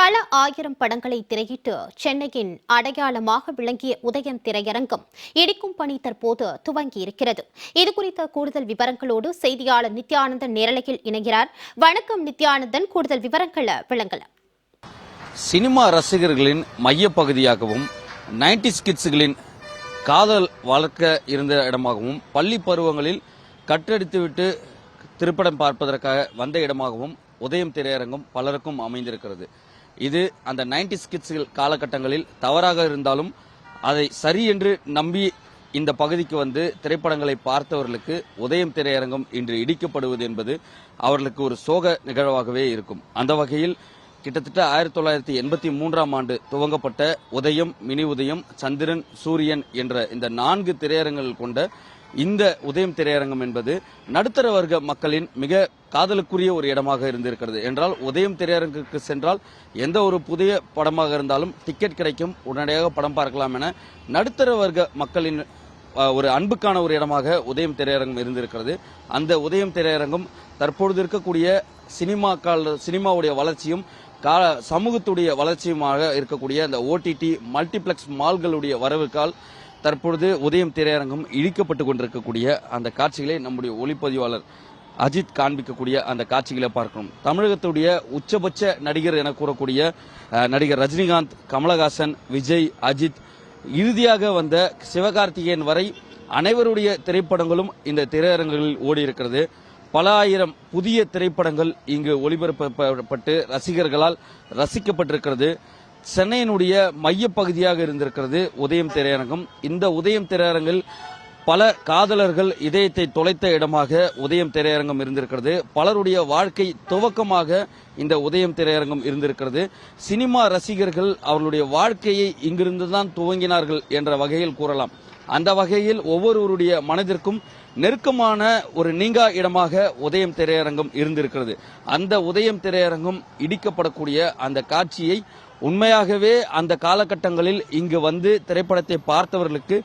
பல ஆயிரம் படங்களை திரையிட்டு சென்னையின் அடையாளமாக விளங்கிய உதயம் திரையரங்கம் இடிக்கும் பணி தற்போது துவங்கியிருக்கிறது. இதுகுறித்த கூடுதல் விவரங்களோடு செய்தியாளர் நித்யானந்தன் நேரலையில் இணைகிறார். வணக்கம் நித்யானந்தன் கூடுதல் விவரங்களை விளங்கல சினிமா ரசிகர்களின் மையப்பகுதியாகவும் நைன்டி ஸ்கிட்ஸுகளின் காதல் வளர்க்க இருந்த இடமாகவும் பள்ளி பருவங்களில் கட்டடித்துவிட்டு திரைப்படம் பார்ப்பதற்காக வந்த இடமாகவும் உதயம் திரையரங்கம் பலருக்கும் அமைந்திருக்கிறது. இது அந்த நைன்டி கிட்ஸ்கள் காலகட்டங்களில் தவறாக இருந்தாலும் அதை சரி என்று நம்பி இந்த பகுதிக்கு வந்து திரைப்படங்களை பார்த்தவர்களுக்கு உதயம் திரையரங்கம் இன்று இடிக்கப்படுவது என்பது அவர்களுக்கு ஒரு சோக நிகழ்வாகவே இருக்கும். அந்த வகையில் கிட்டத்தட்ட ஆயிரத்தி தொள்ளாயிரத்தி எண்பத்தி மூன்றாம் ஆண்டு துவங்கப்பட்ட உதயம் மினி உதயம் சந்திரன் சூரியன் என்ற இந்த நான்கு திரையரங்குகள் கொண்ட இந்த உதயம் திரையரங்கம் என்பது நடுத்தர வர்க்க மக்களின் மிக காதலுக்குரிய ஒரு இடமாக இருந்திருக்கிறது. என்றால் உதயம் திரையரங்குக்கு சென்றால் எந்த ஒரு புதிய படமாக இருந்தாலும் டிக்கெட் கிடைக்கும். உடனடியாக படம் பார்க்கலாம் என நடுத்தர வர்க்க மக்களின் ஒரு அன்புக்கான ஒரு இடமாக உதயம் திரையரங்கம் இருந்திருக்கிறது. அந்த உதயம் திரையரங்கம் தற்பொழுது இருக்கக்கூடிய சினிமா கால சினிமாவுடைய வளர்ச்சியும் கா சமூகத்துடைய வளர்ச்சியுமாக இருக்கக்கூடிய அந்த ஓடிடி மல்டிப்ளெக்ஸ் மால்களுடைய வரவுக்கால் தற்பொழுது உதயம் திரையரங்கம் இழிக்கப்பட்டு கொண்டிருக்கக்கூடிய அந்த காட்சிகளை நம்முடைய ஒளிப்பதிவாளர் அஜித் காண்பிக்கக்கூடிய அந்த காட்சிகளை பார்க்கணும் தமிழகத்துடைய உச்சபட்ச நடிகர் என கூறக்கூடிய நடிகர் ரஜினிகாந்த் கமலஹாசன் விஜய் அஜித் இறுதியாக வந்த சிவகார்த்திகேயன் வரை அனைவருடைய திரைப்படங்களும் இந்த திரையரங்குகளில் ஓடி இருக்கிறது பல ஆயிரம் புதிய திரைப்படங்கள் இங்கு ஒளிபரப்பப்பட்டு ரசிகர்களால் ரசிக்கப்பட்டிருக்கிறது. சென்னையினுடைய மையப்பகுதியாக இருந்திருக்கிறது உதயம் திரையரங்கம். இந்த உதயம் திரையரங்கில் பல காதலர்கள் இதயத்தை தொலைத்த இடமாக உதயம் திரையரங்கம் இருந்திருக்கிறது. பலருடைய வாழ்க்கை துவக்கமாக இந்த உதயம் திரையரங்கம் இருந்திருக்கிறது. சினிமா ரசிகர்கள் அவர்களுடைய வாழ்க்கையை இங்கிருந்து தான் துவங்கினார்கள் என்ற வகையில் கூறலாம். அந்த வகையில் ஒவ்வொருவருடைய மனதிற்கும் நெருக்கமான ஒரு நீங்கா இடமாக உதயம் திரையரங்கம் இருந்திருக்கிறது. அந்த உதயம் திரையரங்கம் இடிக்கப்படக்கூடிய அந்த காட்சியை உண்மையாகவே அந்த காலகட்டங்களில் இங்கு வந்து திரைப்படத்தை பார்த்தவர்களுக்கு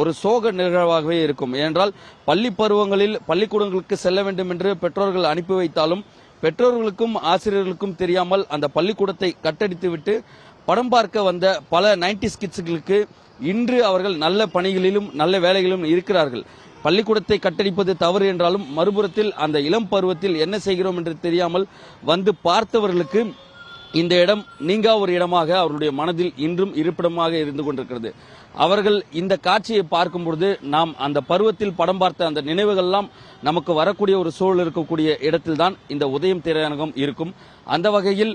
ஒரு சோக நிகழ்வாகவே இருக்கும். ஏனென்றால் பள்ளி பருவங்களில் பள்ளிக்கூடங்களுக்கு செல்ல வேண்டும் என்று பெற்றோர்கள் அனுப்பி வைத்தாலும் பெற்றோர்களுக்கும் ஆசிரியர்களுக்கும் தெரியாமல் அந்த பள்ளிக்கூடத்தை கட்டடித்துவிட்டு படம் பார்க்க வந்த பல நைன்டி கிட்ஸுகளுக்கு இன்று அவர்கள் நல்ல பணிகளிலும் நல்ல வேலைகளிலும் இருக்கிறார்கள். பள்ளிக்கூடத்தை கட்டடிப்பது தவறு என்றாலும் மறுபுறத்தில் அந்த இளம் பருவத்தில் என்ன செய்கிறோம் என்று தெரியாமல் வந்து பார்த்தவர்களுக்கு இந்த இடம் நீங்கா ஒரு இடமாக அவருடைய மனதில் இன்றும் இருப்பிடமாக இருந்து கொண்டிருக்கிறது. அவர்கள் இந்த காட்சியை பார்க்கும் பொழுது நாம் அந்த பருவத்தில் படம் பார்த்த அந்த நினைவுகள்லாம் நமக்கு வரக்கூடிய ஒரு சூழல் இருக்கக்கூடிய இடத்தில்தான் இந்த உதயம் திரையரங்கம் இருக்கும். அந்த வகையில்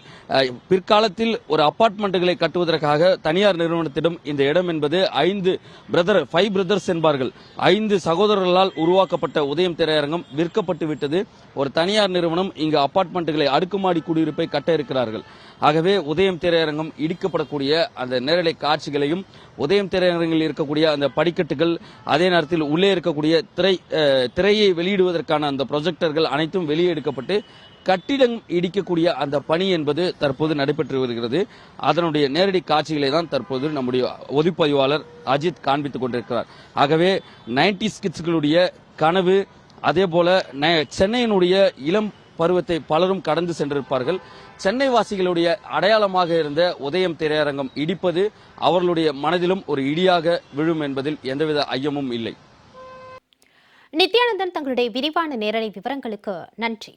பிற்காலத்தில் ஒரு அபார்ட்மெண்ட்டுகளை கட்டுவதற்காக தனியார் நிறுவனத்திடம் இந்த இடம் என்பது ஐந்து பிரதர் ஃபைவ் பிரதர்ஸ் என்பார்கள். ஐந்து சகோதரர்களால் உருவாக்கப்பட்ட உதயம் திரையரங்கம் விற்கப்பட்டு விட்டது. ஒரு தனியார் நிறுவனம் இங்கு அப்பார்ட்மெண்ட்டுகளை அடுக்குமாடி குடியிருப்பை கட்ட இருக்கிறார்கள். ஆகவே உதயம் திரையரங்கம் இடிக்கப்படக்கூடிய அந்த நேரலை காட்சிகளையும் உதயம் திரையரங்கில் இருக்கக்கூடிய அந்த படிக்கட்டுகள் அதே நேரத்தில் உள்ளே இருக்கக்கூடிய திரை திரையை வெளியிடுவதற்கான அந்த ப்ரொஜெக்டர்கள் அனைத்தும் வெளியே எடுக்கப்பட்டு கட்டிடம் இடிக்கக்கூடிய அந்த பணி என்பது தற்போது நடைபெற்று வருகிறது. அதனுடைய நேரடி காட்சிகளை தான் தற்போது நம்முடைய ஒதுப்பதிவாளர் அஜித் காண்பித்துக் கொண்டிருக்கிறார். ஆகவே நைன்டி கிட்ஸ்களுடைய கனவு அதே போல சென்னையினுடைய இளம் பருவத்தை பலரும் கடந்து சென்றிருப்பார்கள். சென்னை வாசிகளுடைய அடையாளமாக இருந்த உதயம் திரையரங்கம் இடிப்பது அவர்களுடைய மனதிலும் ஒரு இடியாக விழும் என்பதில் எந்தவித ஐயமும் இல்லை. நித்யானந்தன் தங்களுடைய விரிவான நேரலை விவரங்களுக்கு நன்றி.